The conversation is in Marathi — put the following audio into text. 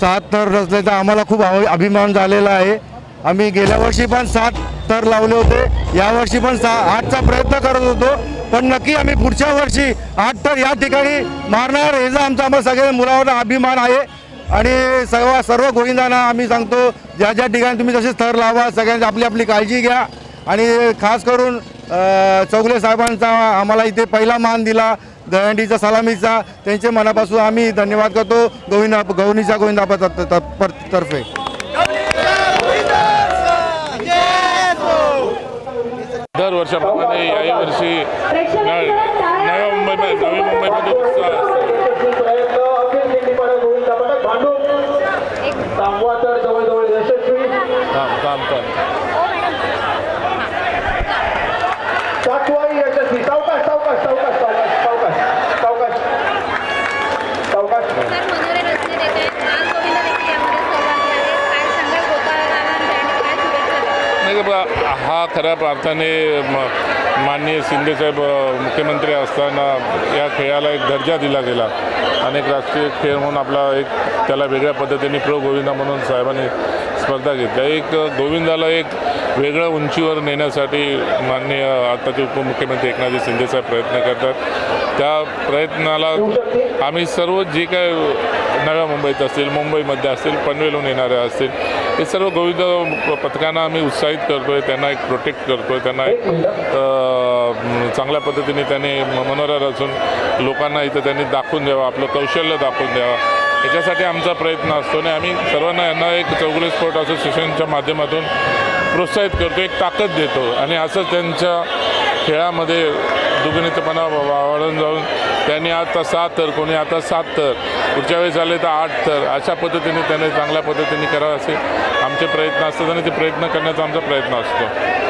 सात तर रचले तर आम्हाला खूप अभिमान झालेला आहे. आम्ही गेल्या वर्षी पण सात तर लावले होते. यावर्षी पण सा आठचा प्रयत्न करत होतो. पण नक्की आम्ही पुढच्या वर्षी आठ तर या ठिकाणी मारणार याचा आमचा आम्हाला सगळ्या मुलावर अभिमान आहे. आणि सर्व सर्व गोविंदांना आम्ही सांगतो ज्या ज्या ठिकाणी तुम्ही तसे थर लावा सगळ्यांची आपली आपली काळजी घ्या. आणि खास करून चौगले साहेबांचा आम्हाला इथे पहिला मान दिला. दहंडीचा सलामीचा त्यांचे मनापासून आम्ही धन्यवाद करतो. गोविंदा गौनीच्या गोविंदा तर्फे दर वर्षाप्रमाणे याही वर्षी नव्या मुंबईमध्ये नवी मुंबईमध्ये उत्साह असतो. नाही हा खऱ्या अर्थाने म- माननीय शिंदेसाहेब मुख्यमंत्री असताना या खेळाला एक दर्जा दिला गेला. अनेक राष्ट्रीय खेळ म्हणून आपला एक त्याला वेगळ्या पद्धतीने प्रो गोविंदा म्हणून साहेबांनी स्पर्धा घेतल्या. एक गोविंदाला एक वेगळ्या उंचीवर नेण्यासाठी माननीय आताचे उपमुख्यमंत्री एकनाथजी शिंदेसाहेब प्रयत्न करतात. त्या प्रयत्नाला आम्ही सर्व जे काय नव्या मुंबईत असतील मुंबईमध्ये असतील पनवेलहून येणाऱ्या असतील हे सर्व गोविंद पथकांना आम्ही उत्साहित करतो आहे त्यांना एक प्रोटेक्ट करतो आहे त्यांना एक चांगल्या पद्धतीने त्यांनी म- मनोरा रचून लोकांना इथं त्यांनी दाखवून द्यावं आपलं कौशल्य दाखवून द्यावं. याच्यासाठी आमचा प्रयत्न असतो आणि आम्ही सर्वांना यांना एक चौगुले स्पोर्ट असोसिएशनच्या माध्यमातून प्रोत्साहित करतो एक ताकद देतो. आणि असं त्यांच्या खेळामध्ये दुगणितपणा वाढून जाऊन त्यांनी आता सात तर कोणी आता सात तर पुढच्या वेळेस आले तर आठ तर अशा पद्धतीने त्याने चांगल्या पद्धतीने करावं असे आमचे प्रयत्न असतात आणि ते प्रयत्न करण्याचा आमचा प्रयत्न असतो.